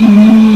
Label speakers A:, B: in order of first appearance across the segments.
A: Mm-hmm.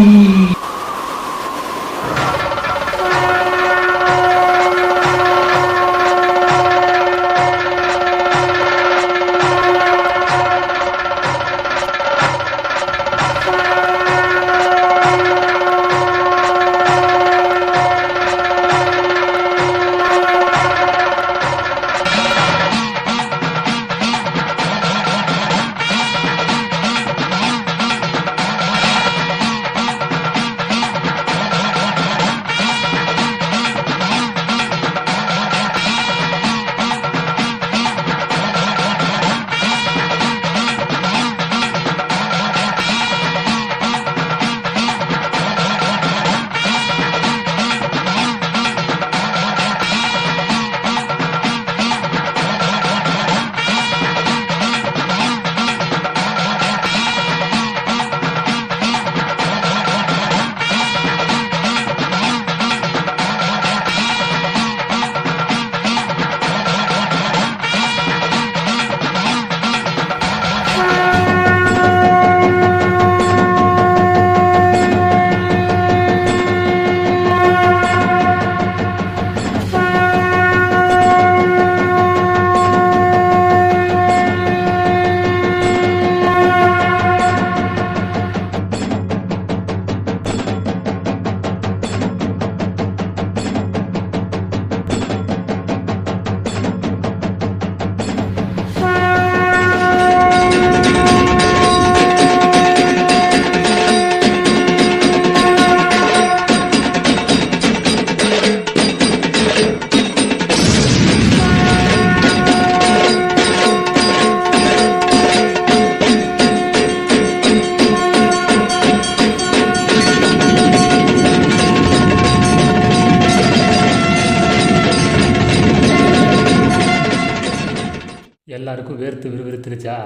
A: எல்லாருக்கும் வேர்த்து விறுவிறுத்துருச்சா?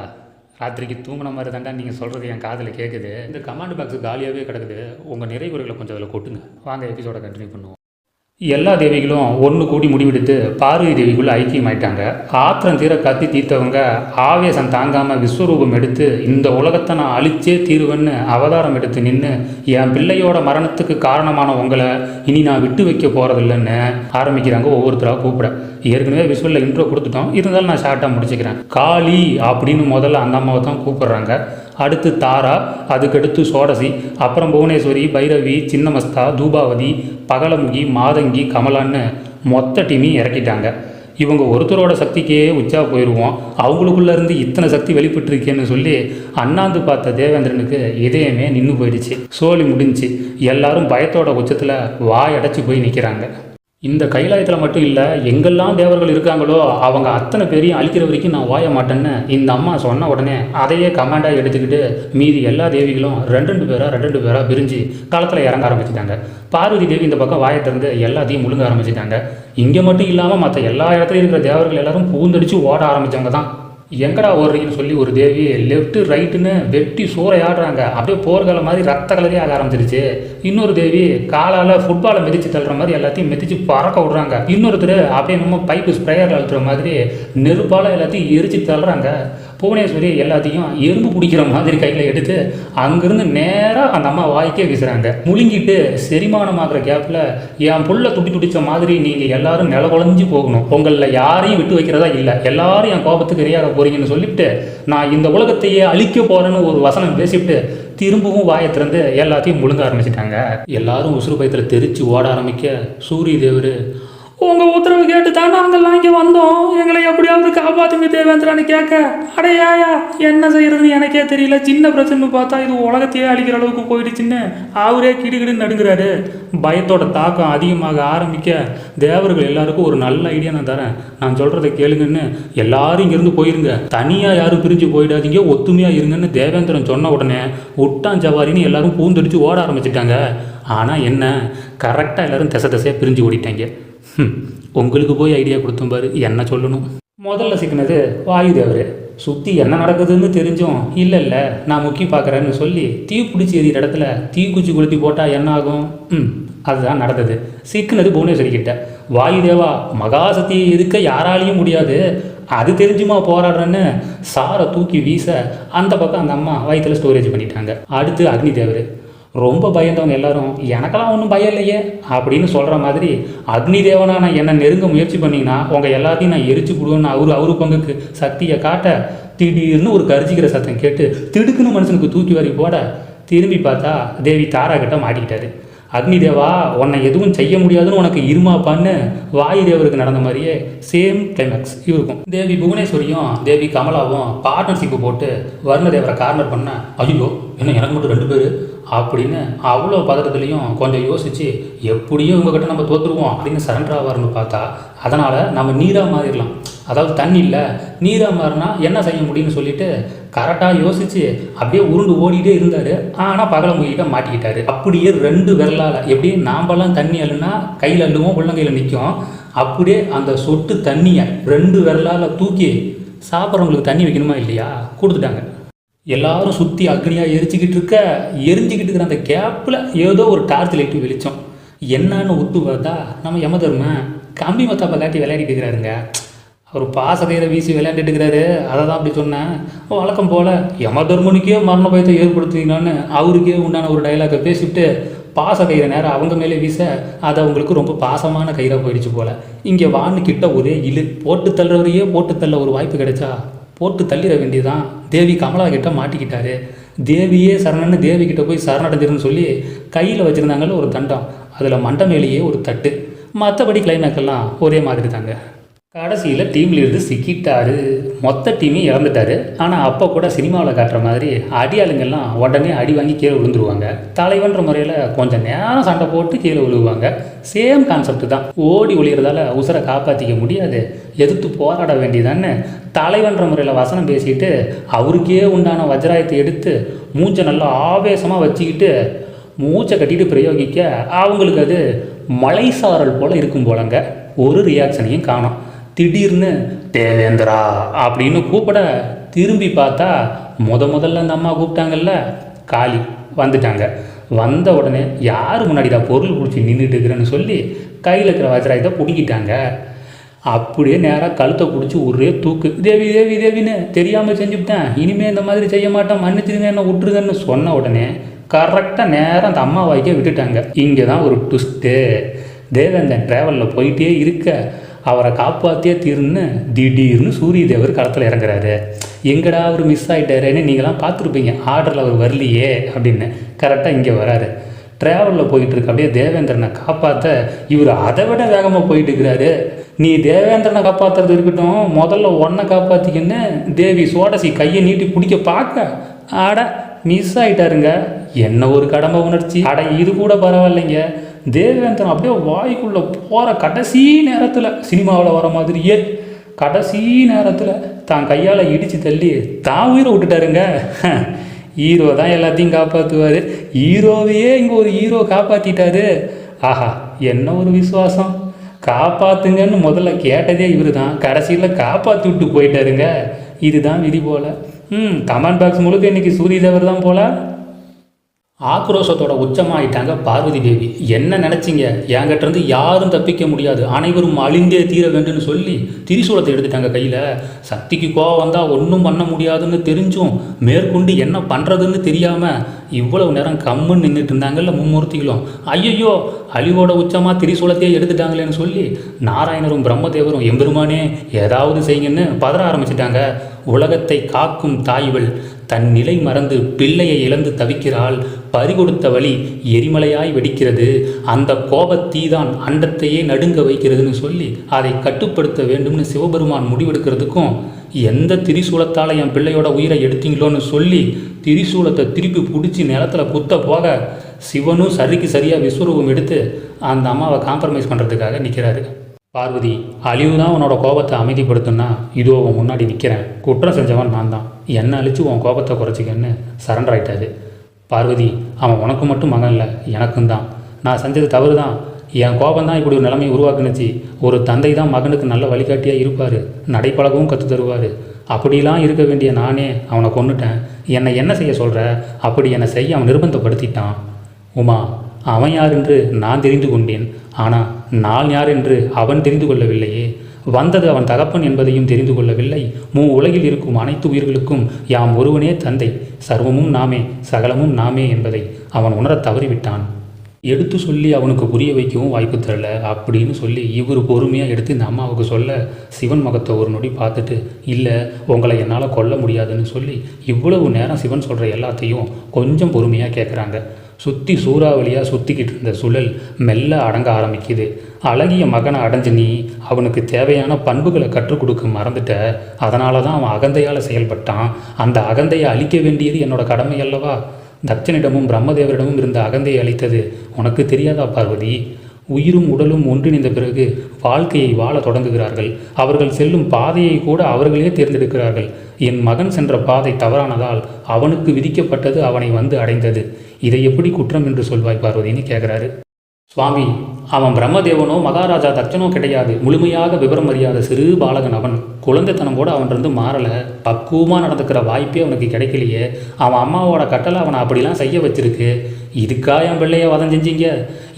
A: ராத்திரிக்கு தூங்கின மாதிரி தாண்டா நீங்கள் சொல்கிறது என் காதில் கேட்குது இந்த கமாண்ட் பாக்ஸ் காலியாகவே கிடக்குது. உங்கள் நிறைகுறைகளை கொஞ்சம் அதில் கொட்டுங்க. வாங்க எபிசோட கண்டினியூ பண்ணுவோம். எல்லா தேவிகளும் ஒன்று கூடி முடிவெடுத்து பார்வதி தேவிக்குள்ளே ஐக்கியமாயிட்டாங்க. ஆத்திரம் தீர கத்தி தீர்த்தவங்க ஆவேசம் தாங்காமல் விஸ்வரூபம் எடுத்து இந்த உலகத்தை நான் அழிச்சே தீருவேன்னு அவதாரம் எடுத்து நின்று என் பிள்ளையோட மரணத்துக்கு காரணமான உங்களை இனி நான் விட்டு வைக்க போகிறதில்லன்னு ஆரம்பிக்கிறாங்க ஒவ்வொருத்தராக கூப்பிட. ஏற்கனவே விஸ்வலில் இன்ட்ரோ கொடுத்துட்டோம். இருந்தாலும் நான் ஷார்ட்டாக முடிச்சுக்கிறேன். காளி அப்படின்னு முதல்ல அந்த அம்மாவை தான் கூப்பிட்றாங்க. அடுத்து தாரா அதுக்கடுத்து சோடசி அப்புறம் புவனேஸ்வரி பைரவி சின்னமஸ்தா தூபாவதி பகலமுகி மாதங்கி கமலான்னு மொத்த டீமையும் இறக்கிட்டாங்க. இவங்க ஒருத்தரோட சக்திக்கே உச்சா போயிடுவோம் அவங்களுக்குள்ளேருந்து இத்தனை சக்தி வெளிப்பட்டிருக்கேன்னு சொல்லி அண்ணாந்து பார்த்த தேவேந்திரனுக்கு இதயமே நின்று போயிடுச்சு. சோழி முடிஞ்சுச்சு எல்லாரும் பயத்தோட உச்சத்தில் வாய் அடைச்சி போய் நிற்கிறாங்க இந்த கைலாயத்தில் மட்டும் இல்லை எங்கெல்லாம் தேவர்கள் இருக்காங்களோ அவங்க அத்தனை பேரையும் அழிக்கிற வரைக்கும் நான் வாய மாட்டேன்னு இந்த அம்மா சொன்ன உடனே அதையே கமாண்டாக எடுத்துக்கிட்டு மீதி எல்லா தேவிகளும் ரெண்டு ரெண்டு பேராக ரெண்டு ரெண்டு பேராக பிரிஞ்சு களத்தில் இறங்க ஆரம்பிச்சிட்டாங்க. பார்வதி தேவி இந்த பக்கம் வாயை திறந்து எல்லாத்தையும் முழுங்க ஆரம்பிச்சிட்டாங்க. இங்கே மட்டும் இல்லாமல் மற்ற எல்லா இடத்துலையும் இருக்கிற தேவர்கள் எல்லாரும் பூந்தடிச்சு ஓட ஆரம்பித்தவங்க தான் எங்கடா ஓடுறீங்கன்னு சொல்லி ஒரு தேவி லெஃப்ட்டு ரைட்டுன்னு வெட்டி சூறையாடுறாங்க அப்படியே போர்க்கால மாதிரி ரத்த கலரே ஆக ஆரம்பிச்சிருச்சு. இன்னொரு தேவி காலால் ஃபுட்பாலை மிதிச்சு தள்ளுற மாதிரி எல்லாத்தையும் மிதிச்சு பறக்க விடுறாங்க. இன்னொருத்தர் அப்படியே நம்ம பைப்பு ஸ்ப்ரேயர் அழுத்துற மாதிரி நெருப்பால் எல்லாத்தையும் எரிச்சு தள்ளுறாங்க. புவனேஸ்வரி எல்லாத்தையும் எறும்பு பிடிக்கிற மாதிரி கையில் எடுத்து அங்கேருந்து நேராக அந்த அம்மா வாய்க்கே வீசுகிறாங்க முழுங்கிட்டு செரிமானமாகிற கேப்பில் என் புள்ள துடி துடித்த மாதிரி நீங்கள் எல்லாரும் நில குழஞ்சி போகணும். உங்களில் யாரையும் விட்டு வைக்கிறதா இல்லை. எல்லாரும் என் கோபத்துக்கு இரையாக போகிறீங்கன்னு சொல்லிவிட்டு நான் இந்த உலகத்தையே அழிக்க போகிறேன்னு ஒரு வசனம் பேசிவிட்டு திரும்பவும் வாயை திறந்து எல்லாத்தையும் முழுங்க ஆரம்பிச்சிட்டாங்க. எல்லாரும் உசுறு பயத்தில் தெரித்து ஓட ஆரம்பிக்க சூரிய தேவர் உங்கள் உத்தரவு கேட்டு தான் நாங்கள்லாம் இங்கே வந்தோம். எங்களை எப்படியாவது காப்பாற்றுங்க தேவேந்திரான்னு கேட்க அடையாயா என்ன செய்யறதுன்னு எனக்கே தெரியல. சின்ன பிரச்சனை பார்த்தா இது உலகத்தையே அழிக்கிற அளவுக்கு போயிடுச்சுன்னு அவரே கிடுகிடுன்னு நடுங்கிறாரு. பயத்தோட தாக்கம் அதிகமாக ஆரம்பிக்க தேவர்கள் எல்லாருக்கும் ஒரு நல்ல ஐடியா நான் தரேன். நான் சொல்கிறத கேளுங்கன்னு எல்லாரும் இங்கேருந்து போயிருங்க. தனியாக யாரும் பிரிஞ்சு போயிடாதீங்க. ஒத்துமையாக இருங்கன்னு தேவேந்திரன் சொன்ன உடனே உட்டான் ஜவாரின்னு எல்லாரும் பூந்தடிச்சு ஓட ஆரம்பிச்சிட்டாங்க. ஆனால் என்ன? கரெக்டாக எல்லாரும் திசை திசையாக பிரிஞ்சு ஓடிட்டாங்க. உங்களுக்கு போய் ஐடியா கொடுத்தும் பாரு என்ன சொல்லணும்? முதல்ல சிக்கினது வாயுதேவர். சுற்றி என்ன நடக்குதுன்னு தெரிஞ்சும் இல்லை இல்லை நான் முக்கி பார்க்குறேன்னு சொல்லி தீ பிடிச்சி எறிகிற இடத்துல தீக்குச்சி கொளுத்தி போட்டால் என்ன ஆகும்? ம் அதுதான் நடந்தது. சிக்கினது புவனேஸ்வரி கிட்ட வாயுதேவா மகாசக்தியை எதுக்க யாராலையும் முடியாது. அது தெரிஞ்சுமா போராடுறேன்னு? சாரை தூக்கி வீச அந்த பக்கம் அந்த அம்மா வயிற்றுல ஸ்டோரேஜ் பண்ணிட்டாங்க. அடுத்து அக்னி தேவர். ரொம்ப பயந்தவங்க எல்லாரும் எனக்கெல்லாம் ஒன்றும் பயம் இல்லையே அப்படின்னு சொல்கிற மாதிரி அக்னி தேவனான என்னை நெருங்க முயற்சி பண்ணிங்கன்னா உங்கள் எல்லாத்தையும் நான் எரிச்சு விடுவேன்னு அவரு அவரு பங்குக்கு சக்தியை காட்ட திடீர்னு ஒரு கரிச்சிக்கிற சத்தம் கேட்டு திடுக்குன்னு மனுஷனுக்கு தூக்கி வரி போட திரும்பி பார்த்தா தேவி தாரா கிட்ட மாட்டிக்கிட்டாரு. அக்னி தேவா உன்னை எதுவும் செய்ய முடியாதுன்னு உனக்கு இருமாப்பான்னு வாயு தேவருக்கு நடந்த மாதிரியே சேம் கிளைமேக்ஸ் இருக்கும் தேவி புவனேஸ்வரியும் தேவி கமலாவும் பார்ட்னர்ஷிப்பு போட்டு வருணதேவரை கார்னர் பண்ண ஐயோ என்ன எனக்கு மட்டும் ரெண்டு பேர்? அப்படின்னு அவ்வளோ பதட்டத்துலேயும் கொஞ்சம் யோசித்து எப்படியும் இவங்ககிட்ட நம்ம தோற்றுருவோம் அப்படின்னு சரண்டர் ஆவார்னு பார்த்தா அதனால் நம்ம நீராக மாறிடலாம். அதாவது தண்ணி இல்லை நீராக மாறினா என்ன செய்ய முடியும்னு சொல்லிட்டு கரெக்டாக யோசித்து அப்படியே உருண்டு ஓடிட்டே இருந்தார். ஆனால் பகல முகிட்ட மாட்டிக்கிட்டாரு. அப்படியே ரெண்டு விரலால் எப்படி நாம்பெல்லாம் தண்ணி அள்ளுனா கையில் அள்ளுவோம் உள்ளங்கையில் நிற்கும் அப்படியே அந்த சொட்டு தண்ணியை ரெண்டு விரலால் தூக்கி சாப்பிட்றவங்களுக்கு தண்ணி வைக்கணுமா இல்லையா? கொடுத்துட்டாங்க. எல்லாரும் சுற்றி அக்னியாக எரிச்சுக்கிட்டு இருக்க எரிஞ்சுக்கிட்டு இருக்கிற அந்த கேப்பில் ஏதோ ஒரு டார்ச் லைட்டு வெளிச்சம். என்னன்னு ஒத்து பார்த்தா நம்ம யமதர்மன் கம்பி மத்தாப்பை காட்டி விளையாடிட்டு இருக்கிறாருங்க. அவர் பாசகையில் வீசி விளையாண்டுட்டு இருக்கிறாரு. அதை தான் அப்படி சொன்னேன். வழக்கம் போல் யமதர்மனுக்கே மரண பயத்தை ஏற்படுத்தினான்னு அவருக்கே உண்டான ஒரு டைலாக்கை பேசிவிட்டு பாச கயிறை நேரம் அவங்க மேலே வீச அது அவங்களுக்கு ரொம்ப பாசமான கயிறாக போயிடுச்சு போல். இங்கே வான்னு கிட்ட ஒரே இழு. போட்டு தள்ளுறவரையே போட்டு தள்ள ஒரு வாய்ப்பு கிடைச்சா போட்டு தள்ளிட வேண்டியதுதான். தேவி கமலா கிட்ட மாட்டிக்கிட்டாரு. தேவியே சரணன்னு தேவி கிட்ட போய் சரணடைஞ்சிருன்னு சொல்லி கையில் வச்சுருந்தாங்கல்ல ஒரு தண்டம். அதில் மண்டை மேலேயே ஒரு தட்டு. மற்றபடி கிளைமேக்கெல்லாம் ஒரே மாதிரி தாங்க கடைசியில் டீமில் இருந்து சிக்கிட்டாரு. மொத்த டீமையும் இறந்துட்டாரு. ஆனால் அப்போ கூட சினிமாவில் காட்டுற மாதிரி அடியாளுங்கெல்லாம் உடனே அடி வாங்கி கீழே விழுந்துருவாங்க. தலைவன்ற முறையில் கொஞ்சம் நேரம் சண்டை போட்டு கீழே விழுவாங்க. சேம் கான்செப்ட் தான். ஓடி ஒளிகிறதால உசுரை காப்பாற்றிக்க முடியாது. எதிர்த்து போராட வேண்டியதான்னு தலைவன்ற முறையில் வசனம் பேசிட்டு அவருக்கே உண்டான வஜ்ராயத்தை எடுத்து மூச்சை நல்லா ஆவேசமாக வச்சுக்கிட்டு மூச்சை கட்டிட்டு பிரயோகிக்க அவங்களுக்கு அது மலைசாரல் போல் இருக்கும் போலங்க. ஒரு ரியாக்ஷனையும் காணும். திடீர்னு தேவேந்திரா அப்படின்னு கூப்பிட திரும்பி பார்த்தா முத முதல்ல அந்த அம்மா கூப்பிட்டாங்கல்ல காளி வந்துட்டாங்க. வந்த உடனே யார் முன்னாடிடா பொருள் பிடிச்சி நின்றுட்டு இருக்கிறேன்னு சொல்லி கையில் இருக்கிற வஜ்ராயத்தை பிடிக்கிட்டாங்க அப்படியே நேராக கழுத்தை பிடிச்சி ஒரே தூக்கு. தேவி தேவி தேவின்னு தெரியாமல் செஞ்சுவிட்டேன். இனிமேல் இந்த மாதிரி செய்ய மாட்டேன். மன்னிச்சிருங்க என்ன விட்டுருங்கன்னு சொன்ன உடனே கரெக்டாக நேரம் அந்த அம்மா வாய்க்கே விட்டுட்டாங்க. இங்கே தான் ஒரு ட்விஸ்ட்டு தேவேந்தன் ட்ராவலில் போயிட்டே இருக்க. அவரை காப்பாற்றியே தீர்னு திடீர்னு சூரிய தேவர் களத்தில் இறங்குறாரு. எங்கடா அவர் மிஸ் ஆகிட்டாருன்னு நீங்களாம் பார்த்துருப்பீங்க. ஆர்டரில் அவர் வரலையே அப்படின்னு கரெக்டாக இங்கே வராரு. ட்ராவலில் போயிட்டுருக்க அப்படியே தேவேந்திரனை காப்பாற்ற இவர் அதை விட வேகமாக போயிட்டு இருக்கிறாரு நீ தேவேந்திரனை காப்பாற்றுறது இருக்கட்டும் முதல்ல ஒன்றை காப்பாற்றிக்கின்னு தேவி சோடசி கையை நீட்டி பிடிக்க பார்க்க. ஆட மிஸ் ஆயிட்டாருங்க. என்ன ஒரு கடமை உணர்ச்சி. அட இது கூட பரவாயில்லைங்க. தேவேந்திரன் அப்படியே வாய்க்குள்ளே போகிற கடைசி நேரத்தில் சினிமாவில் வர மாதிரியே கடைசி நேரத்தில் தான் கையால் இடித்து தள்ளி தான் உயிரை விட்டுட்டாருங்க. ஹீரோ தான் எல்லாத்தையும் காப்பாற்றுவார் ஹீரோவையே இங்கே ஒரு ஹீரோ காப்பாற்றிட்டாரு ஆஹா என்ன ஒரு விசுவாசம். காப்பாத்துங்கன்னு முதல்ல கேட்டதே இவர் தான் கடைசியில் காப்பாற்றி விட்டு போயிட்டாருங்க. இதுதான் விதி போல். ம் கமெண்ட் பாக்ஸ் முழுக்க இன்னைக்கு சூரிய தேவர் தான் போல. ஆக்ரோஷத்தோட உச்சமாயிட்டாங்க பார்வதி தேவி. என்ன நினச்சிங்க? என்கிட்டருந்து யாரும் தப்பிக்க முடியாது. அனைவரும் அழிந்தே தீர வேண்டும்னு சொல்லி திரிசூலத்தை எடுத்துட்டாங்க கையில். சக்திக்கு கோவம் வந்தால் ஒன்றும் பண்ண முடியாதுன்னு தெரிஞ்சும் மேற்கொண்டு என்ன பண்ணுறதுன்னு தெரியாமல் இவ்வளவு நேரம் கம்முன்னு நின்றுட்டு இருந்தாங்கல்ல மும்மூர்த்திகளும். ஐயையோ அழிவோட உச்சமாக திரிசூலத்தையே எடுத்துட்டாங்களேன்னு சொல்லி நாராயணரும் பிரம்மதேவரும் எம்பெருமானே ஏதாவது செய்யுங்கன்னு பதற ஆரம்பிச்சிட்டாங்க. உலகத்தை காக்கும் தாய்வள் தன் நிலை மறந்து பிள்ளையை இழந்து தவிக்கிறாள். பறிகொடுத்த வழி எரிமலையாய் வெடிக்கிறது. அந்த கோபத்தீதான் அண்டத்தையே நடுங்க வைக்கிறதுன்னு சொல்லி அதை கட்டுப்படுத்த வேண்டும்னு சிவபெருமான் முடிவெடுக்கிறதுக்கும் எந்த திரிசூலத்தால் என் பிள்ளையோட உயிரை எடுத்தீங்களோன்னு சொல்லி திரிசூலத்தை திருப்பி பிடிச்சி நிலத்துல குத்த போக சிவனும் சரிக்கு சரியாக விஸ்வரூபம் எடுத்து அந்த அம்மாவை காம்ப்ரமைஸ் பண்ணுறதுக்காக நிற்கிறாரு பார்வதி அழிவு தான் உன்னோட கோபத்தை அமைதிப்படுத்துன்னா இதோ உன் முன்னாடி நிற்கிறேன் குற்றம் செஞ்சவன் நான் தான். என்னை அழிச்சு உன் கோபத்தை குறைச்சிக்கன்னு சரண்டர் ஆயிட்டாரு. பார்வதி அவன் உனக்கு மட்டும் மகன் இல்லை எனக்கும் தான். நான் செஞ்சது தவறு தான் என் கோபம் தான் இப்படி ஒரு நிலைமையை உருவாக்குனுச்சு. ஒரு தந்தை தான் மகனுக்கு நல்ல வழிகாட்டியாக இருப்பார். நடைப்பழகவும் கற்று தருவார். அப்படிலாம் இருக்க வேண்டிய நானே அவனை கொண்டுட்டேன் என்னை என்ன செய்ய சொல்கிற அப்படி என்னை செய்ய அவன் நிர்பந்தப்படுத்திட்டான். உமா அவன் யார் என்று நான் தெரிந்து கொண்டேன். ஆனால் நான் யார் என்று அவன் தெரிந்து கொள்ளவில்லையே. வந்தது அவன் தகப்பன் என்பதையும் தெரிந்து கொள்ளவில்லை. மூ உலகில் இருக்கும் அனைத்து உயிர்களுக்கும் யாம் ஒருவனே தந்தை. சர்வமும் நாமே சகலமும் நாமே என்பதை அவன் உணரத் தவறிவிட்டான். எடுத்து சொல்லி அவனுக்கு புரிய வைக்கவும் வாய்ப்பு தரல. அப்படின்னு சொல்லி இவர் பொறுமையாக எடுத்து இந்த அம்மாவுக்கு சொல்ல சிவன் முகத்தை ஒரு நொடி பார்த்துட்டு இல்லை உங்களை என்னால் கொல்ல முடியாதுன்னு சொல்லி இவ்வளவு நேரம் சிவன் சொல்கிற எல்லாத்தையும் கொஞ்சம் பொறுமையாக கேட்குறாங்க சுற்றி சூறாவளியாக சுற்றிக்கிட்டு இருந்த சுழல் மெல்ல அடங்க ஆரம்பிக்குது. அழகிய மகனை அடைஞ்சு நீ அவனுக்கு தேவையான பண்புகளை கற்றுக் கொடுக்க மறந்துட்ட. அதனால தான் அவன் அகந்தையால் செயல்பட்டான். அந்த அகந்தையை அழிக்க வேண்டியது என்னோட கடமை அல்லவா? தட்சனிடமும் பிரம்மதேவரிடமும் இருந்த அகந்தையை அளித்தது உனக்கு தெரியாதா பார்வதி? உயிரும் உடலும் ஒன்றிணைந்த பிறகு வாழ்க்கையை வாழ தொடங்குகிறார்கள். அவர்கள் செல்லும் பாதையை கூட அவர்களே தேர்ந்தெடுக்கிறார்கள். என் மகன் சென்ற பாதை தவறானதால் அவனுக்கு விதிக்கப்பட்டது அவனை வந்து அடைந்தது. இதை எப்படி குற்றம் என்று சொல்வாய் பார்வதின்னு கேட்குறாரு சுவாமி அவன் பிரம்மதேவனோ மகாராஜா தட்சனோ கிடையாது. முழுமையாக விவரம் அறியாத சிறு பாலகன் அவன். குழந்தைத்தனம் கூட அவன்கிட்ட மாறலை. பக்குவமாக நடந்துக்கிற வாய்ப்பே அவனுக்கு கிடைக்கலையே. அவன் அம்மாவோட கட்டளை அவனை அப்படிலாம் செய்ய வச்சிருக்கு. இதுக்கா என் பிள்ளைய வதம் செஞ்சீங்க?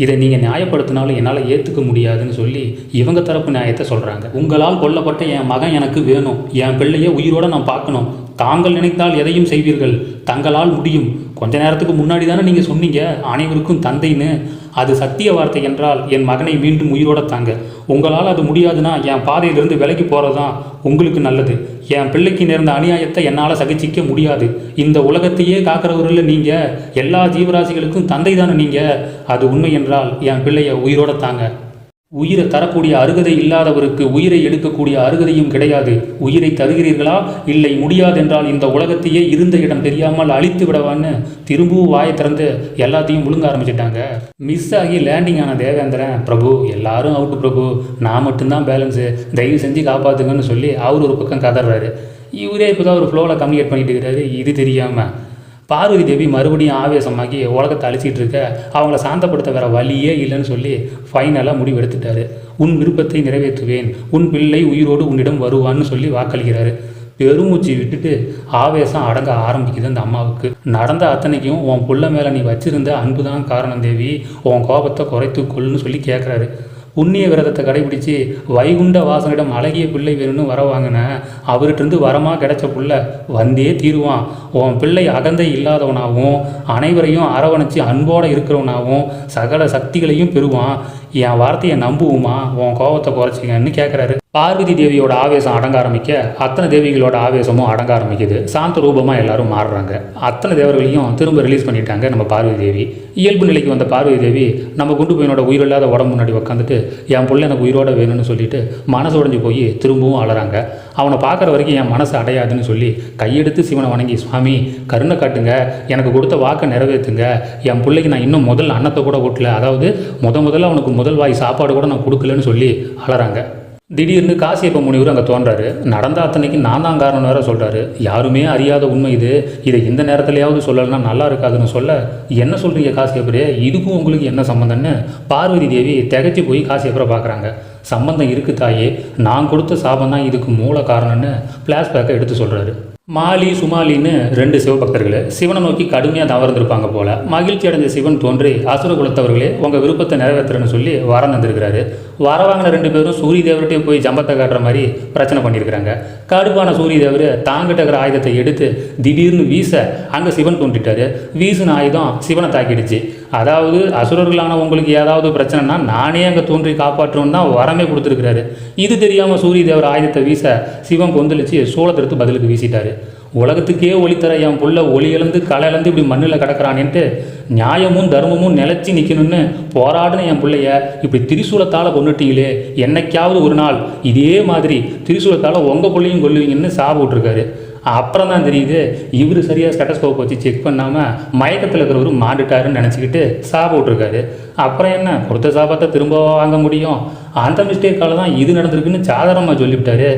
A: இதை நீங்கள் நியாயப்படுத்தினாலும் என்னால் ஏற்றுக்க முடியாதுன்னு சொல்லி இவங்க தரப்பு நியாயத்தை சொல்கிறாங்க உங்களால் கொல்லப்பட்ட என் மகன் எனக்கு வேணும். என் பிள்ளைய உயிரோடு நான் பார்க்கணும். தாங்கள் நினைத்தால் எதையும் செய்வீர்கள். தங்களால் முடியும். கொஞ்ச நேரத்துக்கு முன்னாடி தானே நீங்கள் சொன்னீங்க? அனைவருக்கும் தந்தைன்னு. அது சத்திய வார்த்தை என்றால் என் மகனை மீண்டும் உயிரோட தாங்க. உங்களால் அது முடியாதுன்னா என் பாதையிலிருந்து விலகி போகிறது தான் உங்களுக்கு நல்லது. என் பிள்ளைக்கு நேர்ந்த அநியாயத்தை என்னால் சகிச்சிக்க முடியாது. இந்த உலகத்தையே காக்கிறவரில் நீங்கள் எல்லா ஜீவராசிகளுக்கும் தந்தை தானே நீங்கள் அது உண்மை என்றால் என் பிள்ளையை உயிரோட தாங்க. உயிரை தரக்கூடிய அருகதை இல்லாதவருக்கு உயிரை எடுக்கக்கூடிய அருகதையும் கிடையாது. உயிரை தருகிறீர்களா? இல்லை முடியாதென்றால் இந்த உலகத்தையே இருந்த இடம் தெரியாமல் அழித்து விடவான்னு திரும்பவும் வாயை திறந்து எல்லாத்தையும் முழுங்க ஆரம்பிச்சிட்டாங்க. மிஸ் ஆகி லேண்டிங் ஆன தேவேந்திரன் பிரபு எல்லாரும் அவுட்டு பிரபு. நான் மட்டும்தான் பேலன்ஸு தயவு செஞ்சு காப்பாற்றுங்கன்னு சொல்லி அவர் ஒரு பக்கம் கதறாரு. இவரே இப்போ தான் ஒரு ஃப்ளோவில் கம்யூனிகேட் பண்ணிட்டு இருக்கிறாரு. இது தெரியாமல் பார்வதி தேவி மறுபடியும் ஆவேசமாகி உலகத்தை அழிச்சிட்டு இருக்க அவங்கள சாந்தப்படுத்த வேற வழியே இல்லைன்னு சொல்லி ஃபைனலாக முடிவு எடுத்துட்டாரு உன் விருப்பத்தை நிறைவேற்றுவேன். உன் பிள்ளை உயிரோடு உன்னிடம் வருவான்னு சொல்லி வாக்களிக்கிறாரு. பெருமூச்சு விட்டுட்டு ஆவேசம் அடங்க ஆரம்பிக்குது அந்த அம்மாவுக்கு. நடந்த அத்தனைக்கும் உன் புள்ள மேலே நீ வச்சிருந்த அன்பு தான் காரணம் தேவி. உன் கோபத்தை குறைத்து கொள்ளுன்னு சொல்லி கேட்குறாரு புண்ணிய விரதத்தை கடைபிடிச்சு வைகுண்ட வாசனிடம் அழகிய பிள்ளை வேணும்னு வர வாங்கின. அவர்கிட்டருந்து வரமாக கிடைச்ச புள்ள வந்தே தீருவான். உன் பிள்ளை அகந்தை இல்லாதவனாகவும் அனைவரையும் அரவணைச்சு அன்போடு இருக்கிறவனாகவும் சகல சக்திகளையும் பெறுவான். என் வார்த்தையை நம்புவோமா? உன் கோபத்தை குறைச்சிங்கன்னு கேட்குறாரு பார்வதி தேவியோட ஆவேசம் அடங்க ஆரம்பிக்க அத்தனை தேவிகளோட ஆவேசமும் அடங்க ஆரம்பிக்குது சாந்த ரூபமாக எல்லாரும் மாறுறாங்க. அத்தனை தேவர்களையும் திரும்ப ரிலீஸ் பண்ணிட்டாங்க நம்ம பார்வதி தேவி. இயல்பு நிலைக்கு வந்த பார்வதி தேவி நம்ம குண்டு பையனோட உயிரில்லாத உடம்பு முன்னாடி உட்காந்துட்டு என் பிள்ளை எனக்கு உயிரோட வேணும்னு சொல்லிட்டு மனசு உடைஞ்சு போய் திரும்பவும் அழறாங்க அவனை பார்க்குற வரைக்கும் என் மனசு அடையாதுன்னு சொல்லி கையெடுத்து சிவனை வணங்கி சுவாமி கருணை காட்டுங்க. எனக்கு கொடுத்த வாக்கை நிறைவேற்றுங்க. என் பிள்ளைக்கு நான் இன்னும் முதல் அன்னத்தை கூட ஊட்டல. அதாவது முத முதல்ல அவனுக்கு முதல் வாய் சாப்பாடு கூட நான் கொடுக்கலன்னு சொல்லி அழறாங்க திடீர்னு காசியப்ப முனிவர் அங்கே தோன்றாரு. நடந்த அத்தனைக்கு நான் தான் காரணம் வேற சொல்கிறாரு யாருமே அறியாத உண்மை இது. இதை இந்த நேரத்துலையாவது சொல்லலைன்னா நல்லா இருக்காதுன்னு சொல்ல என்ன சொல்கிறீங்க காசியப்பரே? இதுக்கும் உங்களுக்கு என்ன சம்மந்தம்னு பார்வதி தேவி திகச்சு போய் காசியப்பரை பார்க்குறாங்க. சம்பந்தம் இருக்கு தாயே. நான் கொடுத்த சாபம் தான் இதுக்கு மூல காரணம்னு ஃப்ளாஷ்பேக்கை எடுத்து சொல்கிறாரு மாலி சுமாலின்னு ரெண்டு சிவபக்தர்கள் சிவனை நோக்கி கடுமையாக தவறந்திருப்பாங்க போல. மகிழ்ச்சி அடைஞ்ச சிவன் தோன்றி அசுர குலத்தவர்களே உங்கள் விருப்பத்தை நிறைவேற்றுறேன்னு சொல்லி வரம் தந்திருக்கிறாரு. வர வாங்கின ரெண்டு பேரும் சூரிய தேவர்கிட்டே போய் ஜம்பத்தை காட்டுற மாதிரி பிரச்சனை பண்ணியிருக்கிறாங்க. கடுப்பான சூரிய தேவர் தாங்கிட்ட இருக்கிற ஆயுதத்தை எடுத்து திடீர்னு வீச அங்கே சிவன் தோன்றிட்டாரு. வீசின ஆயுதம் சிவனை தாக்கிடுச்சு. அதாவது அசுரர்களான உங்களுக்கு ஏதாவது பிரச்சனைனா நானே அங்கே தோன்றி காப்பாற்றுவோன்னு தான் வரமே கொடுத்துருக்கிறாரு. இது தெரியாமல் சூரிய தேவர் ஆயுதத்தை வீச சிவன் கொந்தளிச்சு சோளத்தை பதிலுக்கு வீசிட்டாரு. உலகத்துக்கே ஒளி தர என் புள்ள ஒளி இழந்து களை இழந்து இப்படி மண்ணில் கிடக்கிறானேன்ட்டு நியாயமும் தர்மமும் நிலைச்சி நிற்கணும்னு போராடின என் பிள்ளைய இப்படி திரிசூலத்தால் கொண்டுட்டீங்களே என்னைக்காவது ஒரு நாள் இதே மாதிரி திரிசூலத்தால் உங்கள் பிள்ளையும் கொல்லுவீங்கன்னு சாப விட்ருக்காரு அப்புறம் தான் தெரியுது இவர் சரியாக ஸ்டெட்டஸ்கோப் வச்சு செக் பண்ணாமல் மயக்கத்தில் இருக்கிறவர் மாண்டுட்டாருன்னு நினச்சிக்கிட்டு சாப விட்ருக்காரு அப்புறம் என்ன கொடுத்த சாபத்தை திரும்ப வாங்க முடியும். அந்த மிஸ்டேக்கால தான் இது நடந்திருக்குன்னு சாதாரணமாக சொல்லிவிட்டாரு.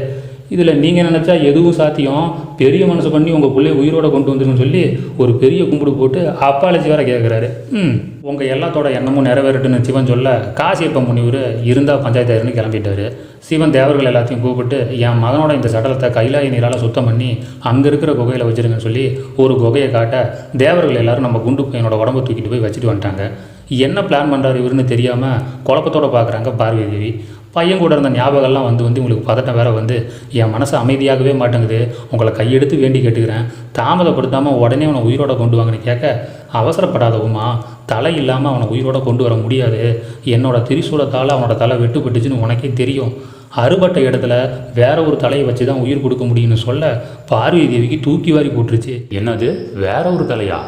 A: இதில் நீங்கள் நினச்சா எதுவும் சாத்தியம்? பெரிய மனசு பண்ணி உங்கள் பிள்ளைய உயிரோட கொண்டு வந்துருன்னு சொல்லி ஒரு பெரிய கும்பிடு போட்டு அப்பாலஜி வேற கேட்குறாரு ம். உங்கள் எல்லாத்தோட எண்ணமும் நிறைவேறட்டுன்னு சிவன் சொல்ல காசியப்ப முனிவர் இருந்தால் பஞ்சாயத்தாருன்னு கிளம்பிட்டார். சிவன் தேவர்கள் எல்லாத்தையும் கூப்பிட்டு என் மகனோட இந்த சடலத்தை கைலாய நீரால் சுத்தம் பண்ணி அங்கே இருக்கிற குகையில் வச்சுருங்கன்னு சொல்லி ஒரு குகையை காட்ட தேவர்கள் எல்லாரும் நம்ம குண்டு பையனோட உடம்ப தூக்கிட்டு போய் வச்சுட்டு வந்துட்டாங்க. என்ன பிளான் பண்ணுறாரு இவருன்னு தெரியாமல் குழப்பத்தோடு பார்க்குறாங்க பார்வதி தேவி. பையன் கூட இருந்த ஞாபகம்லாம் வந்து வந்து உங்களுக்கு பதட்டம் வேற வந்து என் மனசு அமைதியாகவே மாட்டேங்குது. உங்களை கையெடுத்து வேண்டி கேட்டுக்கிறேன். தாமதப்படுத்தாமல் உடனே அவனை உயிரோட கொண்டு வாங்கன்னு கேட்க அவசரப்படாத உமா தலை இல்லாமல் அவனை உயிரோட கொண்டு வர முடியாது. என்னோட திரிசூலத்தால் அவனோட தலை வெட்டுப்பட்டுச்சுன்னு உனக்கே தெரியும். அறுபட்ட இடத்துல வேற ஒரு தலையை வச்சு தான் உயிர் கொடுக்க முடியும்னு சொல்ல பார்வதி தேவிக்கு தூக்கி வாரி போட்டுருச்சு. என்னது? வேற ஒரு தலையா?